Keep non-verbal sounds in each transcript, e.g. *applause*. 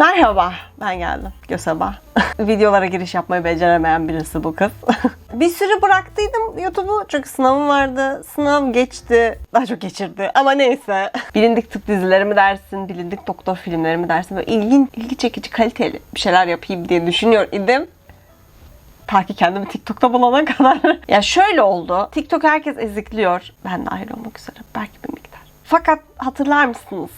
Merhaba, ben geldim. Göseba. *laughs* Videolara giriş yapmayı beceremeyen birisi bu kız. *laughs* bir sürü bıraktıydım YouTube'u çünkü sınavım vardı. Sınav geçti. Daha çok geçirdi ama neyse. *laughs* Bilindik tıp dizileri mi dersin, bilindik doktor filmleri mi dersin? Böyle ilgin, ilgi çekici, kaliteli bir şeyler yapayım diye düşünüyor idim. Ta ki kendimi TikTok'ta bulana kadar. ya şöyle oldu. TikTok herkes ezikliyor. Ben dahil olmak üzere. Belki bir miktar. Fakat hatırlar mısınız?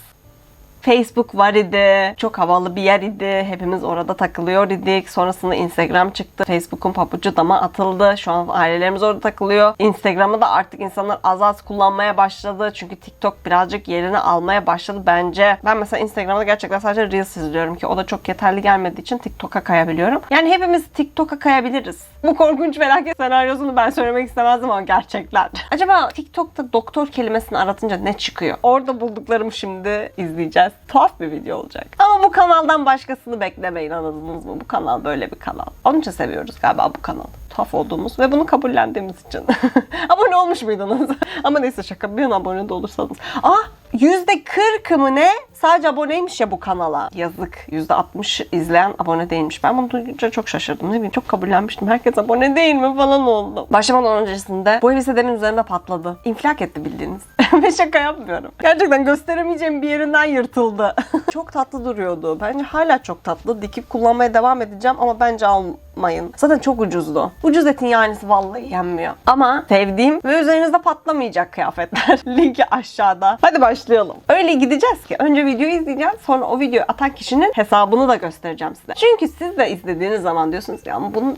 Facebook var idi. Çok havalı bir yer idi. Hepimiz orada takılıyor idik. Sonrasında Instagram çıktı. Facebook'un pabucu dama atıldı. Şu an ailelerimiz orada takılıyor. Instagram'ı da artık insanlar az az kullanmaya başladı. Çünkü TikTok birazcık yerini almaya başladı bence. Ben mesela Instagram'da gerçekten sadece Reels izliyorum ki o da çok yeterli gelmediği için TikTok'a kayabiliyorum. Yani hepimiz TikTok'a kayabiliriz. Bu korkunç felaket senaryosunu ben söylemek istemezdim ama gerçekler. Acaba TikTok'ta doktor kelimesini aratınca ne çıkıyor? Orada bulduklarımı şimdi izleyeceğiz. Tuhaf bir video olacak. Ama bu kanaldan başkasını beklemeyin anladınız mı? Bu kanal böyle bir kanal. Onun için seviyoruz galiba bu kanalı. Tuhaf olduğumuz ve bunu kabullendiğimiz için. *laughs* abone olmuş muydunuz? *laughs* Ama neyse şaka bir an abone de olursanız. Ah yüzde kırkı mı ne? Sadece aboneymiş ya bu kanala. Yazık. Yüzde altmış izleyen abone değilmiş. Ben bunu duyunca çok şaşırdım. Ne bileyim çok kabullenmiştim. Herkes abone değil mi falan oldu. Başlamadan öncesinde bu elbiselerin üzerinde patladı. İnfilak etti bildiğiniz. *laughs* Ve şaka yapmıyorum. Gerçekten gösteremeyeceğim bir yerinden yırtıldı. *laughs* çok tatlı duruyordu. Bence hala çok tatlı. Dikip kullanmaya devam edeceğim ama bence almayın. Zaten çok ucuzdu. Ucuz etin yanisi vallahi yenmiyor. Ama sevdiğim ve üzerinizde patlamayacak kıyafetler. *laughs* Linki aşağıda. Hadi başlayalım. Öyle gideceğiz ki önce videoyu izleyeceğiz. Sonra o videoyu atan kişinin hesabını da göstereceğim size. Çünkü siz de izlediğiniz zaman diyorsunuz ya bunun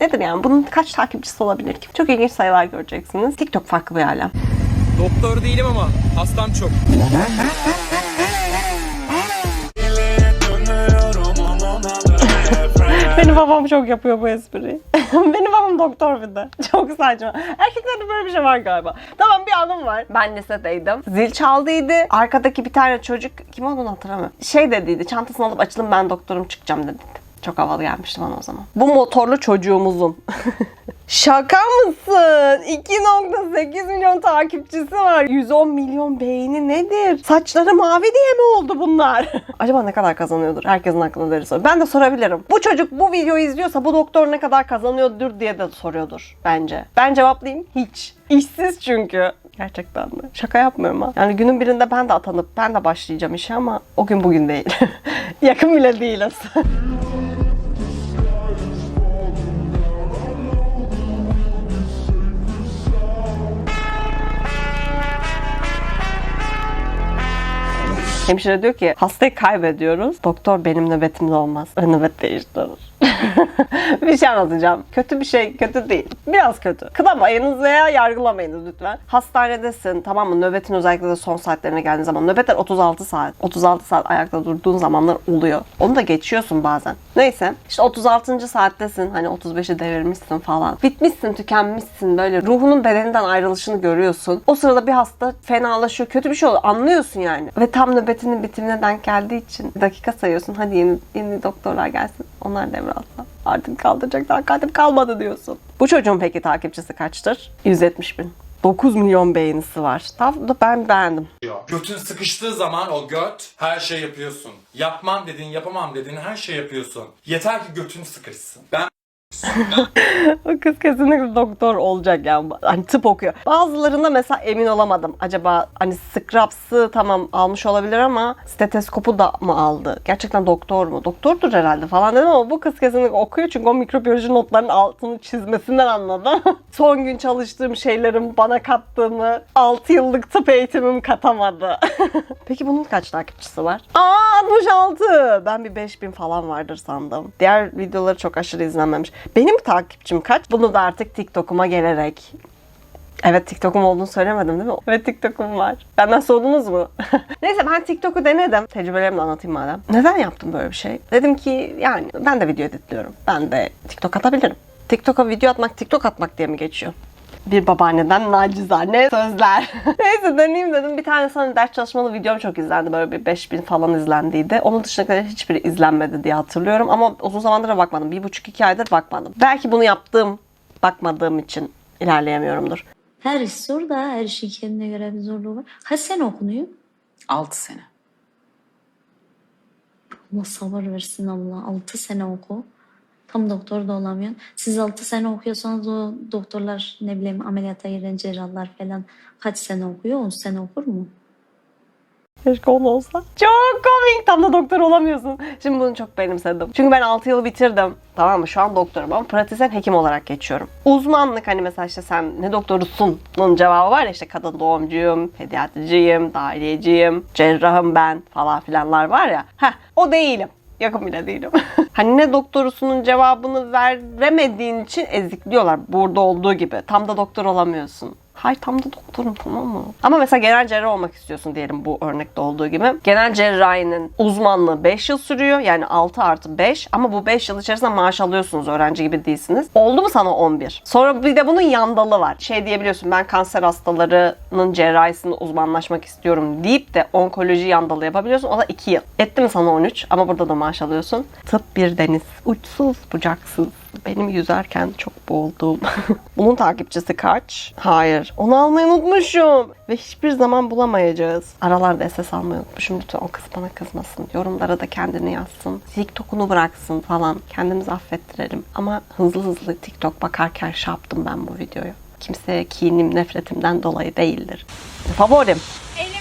nedir yani? Bunun kaç takipçisi olabilir ki? Çok ilginç sayılar göreceksiniz. TikTok farklı bir alem. Doktor değilim ama hastam çok. *laughs* Benim babam çok yapıyor bu espriyi. *laughs* Benim babam doktor bir de. *laughs* Çok saçma. Erkeklerde böyle bir şey var galiba. Tamam bir anım var. Ben lisedeydim. Zil çaldıydı. Arkadaki bir tane çocuk kim olduğunu hatırlamıyorum. Şey dediydi. Çantasını alıp açılın ben doktorum çıkacağım dediydi. Çok havalı gelmişti bana o zaman. Bu motorlu çocuğumuzun. *laughs* Şaka mısın? 2.8 milyon takipçisi var. 110 milyon beğeni nedir? Saçları mavi diye mi oldu bunlar? *laughs* Acaba ne kadar kazanıyordur? Herkesin aklına deri soru. Ben de sorabilirim. Bu çocuk bu videoyu izliyorsa bu doktor ne kadar kazanıyordur diye de soruyordur bence. Ben cevaplayayım. Hiç. İşsiz çünkü. Gerçekten de. Şaka yapmıyorum ha. Yani günün birinde ben de atanıp ben de başlayacağım işe ama o gün bugün değil. *laughs* Yakın bile değiliz. *laughs* Hemşire diyor ki hastayı kaybediyoruz. Doktor benim nöbetimde olmaz. Nöbet değiştirir. *laughs* bir şey anlatacağım. Kötü bir şey kötü değil. Biraz kötü. Kınamayınız veya yargılamayınız lütfen. Hastanedesin tamam mı? Nöbetin özellikle de son saatlerine geldiğin zaman. Nöbetler 36 saat. 36 saat ayakta durduğun zamanlar oluyor. Onu da geçiyorsun bazen. Neyse. işte 36. saattesin. Hani 35'i devirmişsin falan. Bitmişsin, tükenmişsin. Böyle ruhunun bedeninden ayrılışını görüyorsun. O sırada bir hasta fenalaşıyor. Kötü bir şey oluyor. Anlıyorsun yani. Ve tam nöbetinin bitimine denk geldiği için dakika sayıyorsun. Hadi yeni, yeni doktorlar gelsin. Onlar devralsa. Artık kaldıracak takatim kalmadı diyorsun. Bu çocuğun peki takipçisi kaçtır? 170 bin. 9 milyon beğenisi var. Tam da ben beğendim. Götün sıkıştığı zaman o göt her şey yapıyorsun. Yapmam dediğin yapamam dediğin her şey yapıyorsun. Yeter ki götün sıkışsın. Ben *laughs* O kız kesinlikle doktor olacak yani. Hani tıp okuyor. Bazılarında mesela emin olamadım. Acaba hani scraps'ı tamam almış olabilir ama stetoskopu da mı aldı? Gerçekten doktor mu? Doktordur herhalde falan dedim ama bu kız kesinlikle okuyor çünkü o mikrobiyoloji notlarının altını çizmesinden anladım. *laughs* Son gün çalıştığım şeylerin bana kattığını 6 yıllık tıp eğitimim katamadı. *laughs* Peki bunun kaç takipçisi var? Aa 66. Ben bir 5000 falan vardır sandım. Diğer videoları çok aşırı izlenmemiş. Benim takipçim kaç? Bunu da artık TikTok'uma gelerek Evet TikTok'um olduğunu söylemedim değil mi? Evet TikTok'um var. Benden sordunuz mu? *laughs* Neyse ben TikTok'u denedim. Tecrübelerimi de anlatayım madem. Neden yaptım böyle bir şey? Dedim ki yani ben de video editliyorum. Ben de TikTok atabilirim. TikTok'a video atmak TikTok atmak diye mi geçiyor? Bir babaanneden nacizane sözler. *laughs* Neyse deneyeyim dedim. Bir tane sana ders çalışmalı videom çok izlendi. Böyle bir 5000 falan izlendiydi. Onun dışındakilerin hiçbiri izlenmedi diye hatırlıyorum. Ama uzun zamandır da bakmadım. Bir buçuk iki aydır bakmadım. Belki bunu yaptığım, bakmadığım için ilerleyemiyorumdur. Her iş zor da her işin kendine göre bir zorluğu var. Kaç sene okunuyor? 6 sene. Allah sabır versin Allah. 6 sene oku. Tam doktor da olamıyorsun. Siz 6 sene okuyorsanız o doktorlar ne bileyim ameliyata giren cerrahlar falan kaç sene okuyor? 10 sene okur mu? Keşke on olsa. Çok komik. Tam da doktor olamıyorsun. Şimdi bunu çok benimsedim. Çünkü ben 6 yıl bitirdim. Tamam mı? Şu an doktorum ama pratisyen hekim olarak geçiyorum. Uzmanlık hani mesela işte sen ne doktorusun? Bunun cevabı var ya işte kadın doğumcuyum, pediatriciyim, dahiliyeciyim, cerrahım ben falan filanlar var ya. Heh o değilim. Yakın bile değilim. *laughs* hani ne doktorusunun cevabını veremediğin için ezikliyorlar. Burada olduğu gibi. Tam da doktor olamıyorsun. Hayır tam da doktorum tamam mı? Ama mesela genel cerrah olmak istiyorsun diyelim bu örnekte olduğu gibi. Genel cerrahinin uzmanlığı 5 yıl sürüyor. Yani 6 artı 5. Ama bu 5 yıl içerisinde maaş alıyorsunuz. Öğrenci gibi değilsiniz. Oldu mu sana 11? Sonra bir de bunun yandalı var. Şey diyebiliyorsun ben kanser hastalarının cerrahisinde uzmanlaşmak istiyorum deyip de onkoloji yandalı yapabiliyorsun. O da 2 yıl. Etti mi sana 13? Ama burada da maaş alıyorsun. Tıp bir deniz. Uçsuz bucaksız. Benim yüzerken çok boğuldum. *laughs* Bunun takipçisi kaç? Hayır. Onu almayı unutmuşum. Ve hiçbir zaman bulamayacağız. Aralarda SS almayı unutmuşum. Lütfen o kız bana kızmasın. Yorumlara da kendini yazsın. TikTok'unu bıraksın falan. Kendimizi affettirelim. Ama hızlı hızlı TikTok bakarken şey yaptım ben bu videoyu. Kimseye kinim, nefretimden dolayı değildir. Favorim. Elimde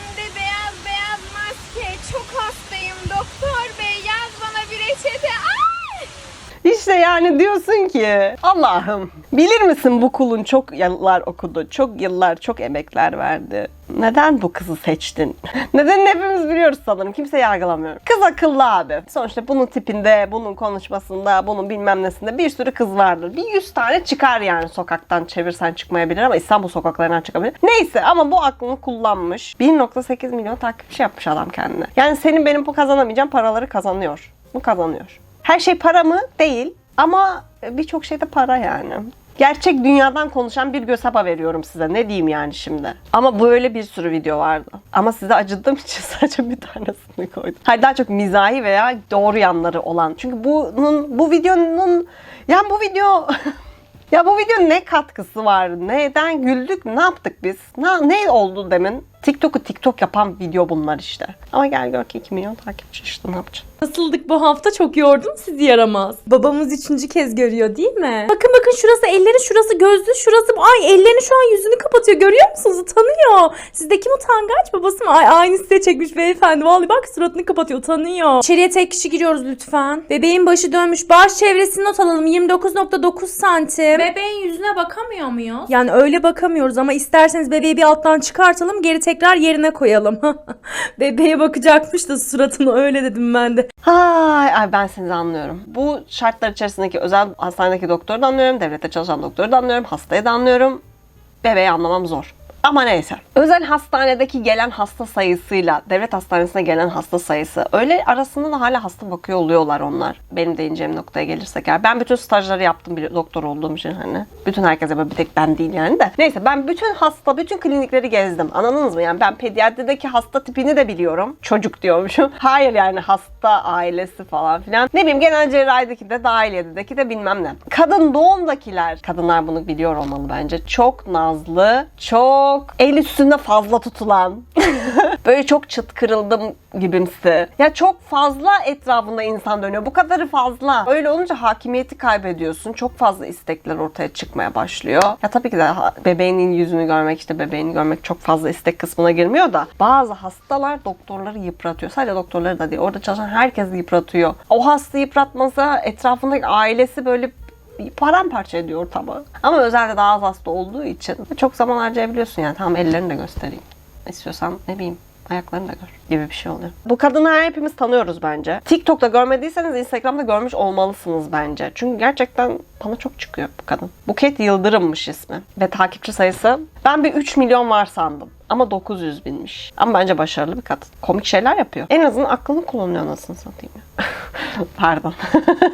*laughs* İşte yani diyorsun ki Allah'ım bilir misin bu kulun çok yıllar okudu, çok yıllar, çok emekler verdi. Neden bu kızı seçtin? *laughs* Neden hepimiz biliyoruz sanırım. Kimse yargılamıyor. Kız akıllı abi. Sonuçta bunun tipinde, bunun konuşmasında, bunun bilmem nesinde bir sürü kız vardır. Bir yüz tane çıkar yani sokaktan çevirsen çıkmayabilir ama İstanbul sokaklarından çıkabilir. Neyse ama bu aklını kullanmış. 1.8 milyon takipçi yapmış adam kendine. Yani senin benim bu kazanamayacağım paraları kazanıyor. Bu kazanıyor. Her şey para mı? Değil. Ama birçok şey de para yani. Gerçek dünyadan konuşan bir gösapa veriyorum size. Ne diyeyim yani şimdi. Ama böyle bir sürü video vardı. Ama size acıdığım *laughs* için sadece bir tanesini koydum. Hayır daha çok mizahi veya doğru yanları olan. Çünkü bunun bu videonun yani bu video *laughs* ya bu videonun ne katkısı var? Neden güldük? Ne yaptık biz? Ne, ne oldu demin? TikTok'u TikTok yapan video bunlar işte. Ama gel gör ki 2 milyon takipçi işte ne yapacaksın? Nasıldık bu hafta çok yordum sizi yaramaz. Babamız üçüncü kez görüyor değil mi? Bakın bakın şurası elleri şurası gözlü şurası ay ellerini şu an yüzünü kapatıyor görüyor musunuz utanıyor. Sizdeki mi utangaç babası mı? Ay aynı size çekmiş beyefendi vallahi bak suratını kapatıyor utanıyor. İçeriye tek kişi giriyoruz lütfen. Bebeğin başı dönmüş baş çevresini not alalım 29.9 santim. Bebeğin yüzüne bakamıyor muyuz? Yani öyle bakamıyoruz ama isterseniz bebeği bir alttan çıkartalım geri tekrar yerine koyalım. *laughs* Bebeğe bakacakmış da suratını öyle dedim ben de. Ay, ay ben sizi anlıyorum. Bu şartlar içerisindeki özel hastanedeki doktoru da anlıyorum. Devlette çalışan doktoru da anlıyorum. Hastayı da anlıyorum. Bebeği anlamam zor. Ama neyse. Özel hastanedeki gelen hasta sayısıyla devlet hastanesine gelen hasta sayısı öyle arasında da hala hasta bakıyor oluyorlar onlar. Benim değineceğim noktaya gelirsek eğer. Ben bütün stajları yaptım bir doktor olduğum için hani. Bütün herkese böyle bir tek ben değil yani de. Neyse ben bütün hasta, bütün klinikleri gezdim. Anladınız mı? Yani ben pediatrideki hasta tipini de biliyorum. Çocuk diyormuşum. *laughs* Hayır yani hasta ailesi falan filan. Ne bileyim genel cerrahideki de dahiliyedeki de bilmem ne. Kadın doğumdakiler, kadınlar bunu biliyor olmalı bence. Çok nazlı, çok el üstünde fazla tutulan, *laughs* böyle çok çıt kırıldım gibimsi. Ya çok fazla etrafında insan dönüyor. Bu kadarı fazla. Öyle olunca hakimiyeti kaybediyorsun. Çok fazla istekler ortaya çıkmaya başlıyor. Ya tabii ki de bebeğinin yüzünü görmek, işte bebeğini görmek çok fazla istek kısmına girmiyor da bazı hastalar doktorları yıpratıyor. Sadece doktorları da değil. Orada çalışan herkesi yıpratıyor. O hasta yıpratmasa etrafındaki ailesi böyle paramparça ediyor ortamı. Ama özelde daha az hasta olduğu için çok zaman harcayabiliyorsun yani. Tamam ellerini de göstereyim. İstiyorsan ne bileyim ayaklarını da gör gibi bir şey oluyor. Bu kadını hepimiz tanıyoruz bence. TikTok'ta görmediyseniz Instagram'da görmüş olmalısınız bence. Çünkü gerçekten bana çok çıkıyor bu kadın. Buket Yıldırım'mış ismi. Ve takipçi sayısı ben bir 3 milyon var sandım. Ama 900 binmiş. Ama bence başarılı bir kadın. Komik şeyler yapıyor. En azından aklını kullanıyor nasıl satayım ya. *laughs* Pardon.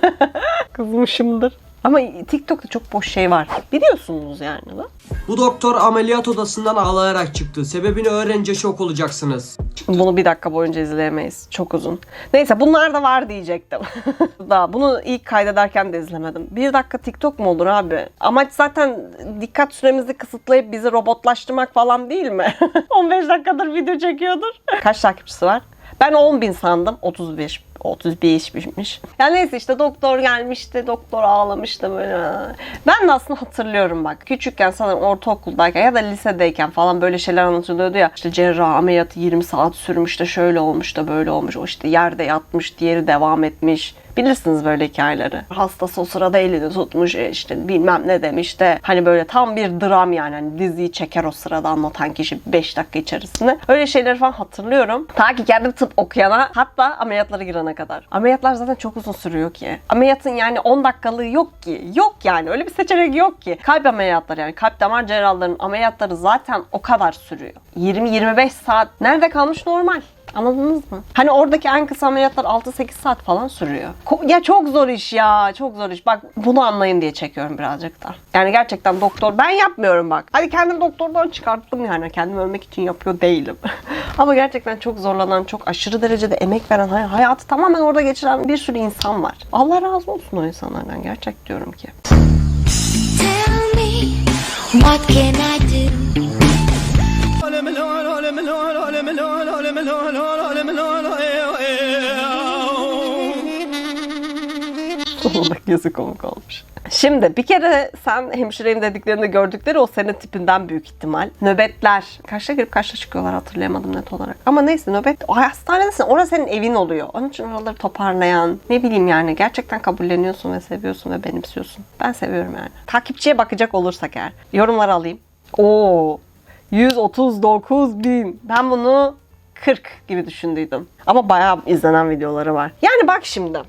*laughs* Kızmışımdır. Ama TikTok'ta çok boş şey var. Biliyorsunuz yani da. Bu doktor ameliyat odasından ağlayarak çıktı. Sebebini öğrenince şok olacaksınız. Bunu bir dakika boyunca izleyemeyiz. Çok uzun. Neyse bunlar da var diyecektim. *laughs* Daha bunu ilk kaydederken de izlemedim. Bir dakika TikTok mu olur abi? Amaç zaten dikkat süremizi kısıtlayıp bizi robotlaştırmak falan değil mi? *laughs* 15 dakikadır video çekiyordur. Kaç takipçisi var? Ben 10 bin sandım. 35 35'miş. Yani neyse işte doktor gelmişti. Doktor ağlamıştı böyle. Ben de aslında hatırlıyorum bak. Küçükken sanırım ortaokuldayken ya da lisedeyken falan böyle şeyler anlatılıyordu ya. İşte cerrah ameliyatı 20 saat sürmüş de şöyle olmuş da böyle olmuş. O işte yerde yatmış, diğeri devam etmiş. Bilirsiniz böyle hikayeleri. Hastası o sırada elini tutmuş e, işte bilmem ne demiş de hani böyle tam bir dram yani hani diziyi çeker o sırada anlatan kişi 5 dakika içerisinde. Öyle şeyleri falan hatırlıyorum. Ta ki kendim tıp okuyana hatta ameliyatlara girene kadar. Ameliyatlar zaten çok uzun sürüyor ki. Ameliyatın yani 10 dakikalığı yok ki. Yok yani öyle bir seçenek yok ki. Kalp ameliyatları yani kalp damar cerrahlarının ameliyatları zaten o kadar sürüyor. 20-25 saat nerede kalmış normal. Anladınız mı? Hani oradaki en kısa ameliyatlar 6-8 saat falan sürüyor. Ko- ya çok zor iş ya. Çok zor iş. Bak bunu anlayın diye çekiyorum birazcık da. Yani gerçekten doktor ben yapmıyorum bak. Hadi kendim doktordan çıkarttım yani. Kendim ölmek için yapıyor değilim. *laughs* Ama gerçekten çok zorlanan, çok aşırı derecede emek veren, hay- hayatı tamamen orada geçiren bir sürü insan var. Allah razı olsun o insanlardan. Gerçek diyorum ki. Tell me, what can I do? Bak yazık komik olmuş. Şimdi bir kere sen hemşireyim dediklerinde gördükleri o senin tipinden büyük ihtimal. Nöbetler. Kaçta girip kaçta çıkıyorlar hatırlayamadım net olarak. Ama neyse nöbet. O hastanedesin. Orası senin evin oluyor. Onun için oraları toparlayan. Ne bileyim yani gerçekten kabulleniyorsun ve seviyorsun ve benimsiyorsun. Ben seviyorum yani. Takipçiye bakacak olursak eğer. Yorumları alayım. Oo 139 bin. Ben bunu 40 gibi düşündüydüm. Ama bayağı izlenen videoları var. Yani bak şimdi.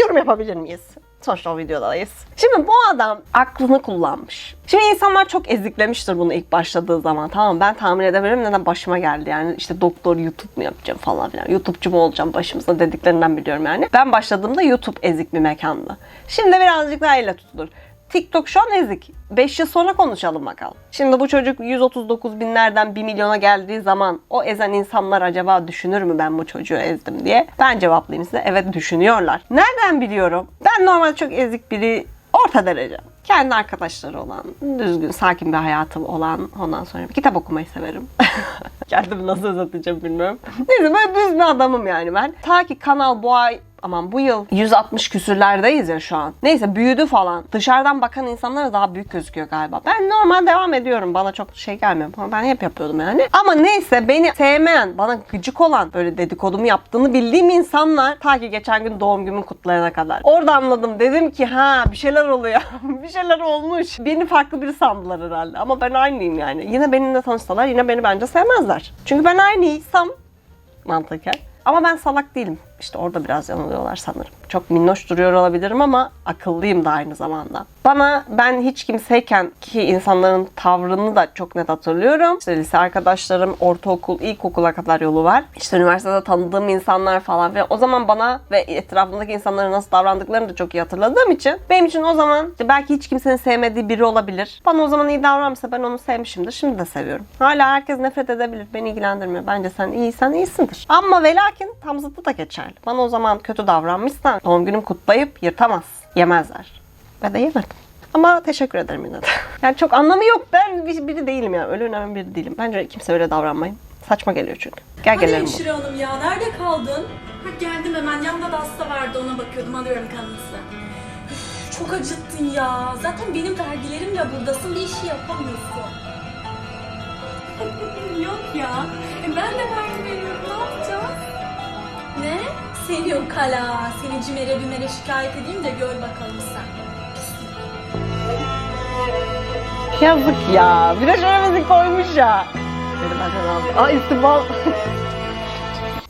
Yorum yapabilir miyiz? Sonuçta o videodayız. Şimdi bu adam aklını kullanmış. Şimdi insanlar çok eziklemiştir bunu ilk başladığı zaman. Tamam ben tahmin edebilirim neden başıma geldi yani. işte doktor YouTube mu yapacağım falan filan. YouTube'cu mu olacağım başımıza dediklerinden biliyorum yani. Ben başladığımda YouTube ezik bir mekandı. Şimdi birazcık daha elle tutulur. TikTok şu an ezik. 5 yıl sonra konuşalım bakalım. Şimdi bu çocuk 139 binlerden 1 milyona geldiği zaman o ezen insanlar acaba düşünür mü ben bu çocuğu ezdim diye? Ben cevaplayayım size. Evet düşünüyorlar. Nereden biliyorum? Ben normal çok ezik biri orta derece. Kendi arkadaşları olan, düzgün, sakin bir hayatım olan, ondan sonra bir kitap okumayı severim. *laughs* Kendimi nasıl özetleyeceğim bilmiyorum. Neyse böyle düz bir adamım yani ben. Ta ki kanal ay aman bu yıl 160 küsürlerdeyiz ya şu an. Neyse büyüdü falan. Dışarıdan bakan insanlara daha büyük gözüküyor galiba. Ben normal devam ediyorum. Bana çok şey gelmiyor. Ben hep yapıyordum yani. Ama neyse beni sevmeyen, bana gıcık olan, böyle dedikodumu yaptığını bildiğim insanlar ta ki geçen gün doğum günümü kutlayana kadar. Orada anladım. Dedim ki ha bir şeyler oluyor. *laughs* bir şeyler olmuş. Beni farklı biri sandılar herhalde. Ama ben aynıyım yani. Yine benimle tanışsalar yine beni bence sevmezler. Çünkü ben aynıysam mantıken. Ama ben salak değilim. İşte orada biraz yanılıyorlar sanırım. Çok minnoş duruyor olabilirim ama akıllıyım da aynı zamanda. Bana ben hiç kimseyken ki insanların tavrını da çok net hatırlıyorum. İşte lise arkadaşlarım, ortaokul, ilkokula kadar yolu var. İşte üniversitede tanıdığım insanlar falan ve o zaman bana ve etrafımdaki insanlara nasıl davrandıklarını da çok iyi hatırladığım için benim için o zaman işte belki hiç kimsenin sevmediği biri olabilir. Bana o zaman iyi davranmışsa ben onu sevmişimdir. Şimdi de seviyorum. Hala herkes nefret edebilir. Beni ilgilendirmiyor. Bence sen iyiysen iyisindir. Ama ve lakin tam zıttı da geçerli. Bana o zaman kötü davranmışsan doğum günüm kutlayıp yırtamaz. Yemezler. Ve de yemedim. Ama teşekkür ederim yine de. *laughs* Yani çok anlamı yok. Ben bir- biri değilim ya. Öyle önemli biri değilim. Bence kimse öyle davranmayın. Saçma geliyor çünkü. Gel Hadi gelelim hemşire hanım ya nerede kaldın? Ha, geldim hemen yanında da hasta vardı ona bakıyordum alıyorum kanınızı. Çok acıttın ya. Zaten benim vergilerimle buradasın bir işi yapamıyorsun. *laughs* Yok ya. E ben de vergi veriyorum ne yapacağız? Ne? Seni yok kala. Seni cimere bimere şikayet edeyim de gör bakalım sen. Yazık ya. Bir de şöyle müzik koymuş ya. Dedim. Aa istimal.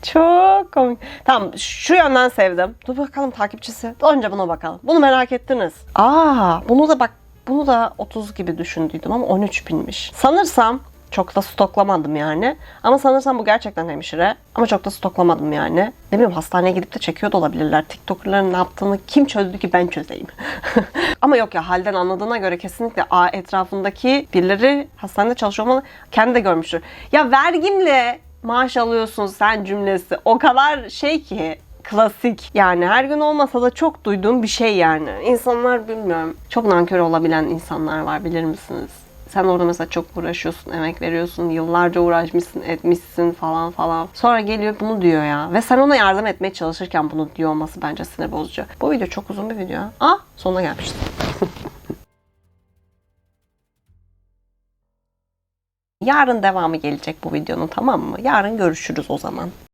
Çok komik. Tamam şu yönden sevdim. Dur bakalım takipçisi. Önce buna bakalım. Bunu merak ettiniz. Aa bunu da bak bunu da 30 gibi düşündüydüm ama 13 binmiş. Sanırsam çok da stoklamadım yani. Ama sanırsam bu gerçekten hemşire. Ama çok da stoklamadım yani. Ne bileyim hastaneye gidip de çekiyor da olabilirler. TikTok'ların ne yaptığını kim çözdü ki ben çözeyim. *laughs* Ama yok ya halden anladığına göre kesinlikle a etrafındaki birileri hastanede çalışıyor olmalı. Kendi de görmüştür. Ya vergimle maaş alıyorsun sen cümlesi o kadar şey ki klasik. Yani her gün olmasa da çok duyduğum bir şey yani. İnsanlar bilmiyorum. Çok nankör olabilen insanlar var bilir misiniz? Sen orada mesela çok uğraşıyorsun, emek veriyorsun, yıllarca uğraşmışsın, etmişsin falan falan. Sonra geliyor bunu diyor ya. Ve sen ona yardım etmeye çalışırken bunu diyor olması bence sinir bozucu. Bu video çok uzun bir video. Ah sonuna gelmiştim. *laughs* Yarın devamı gelecek bu videonun tamam mı? Yarın görüşürüz o zaman.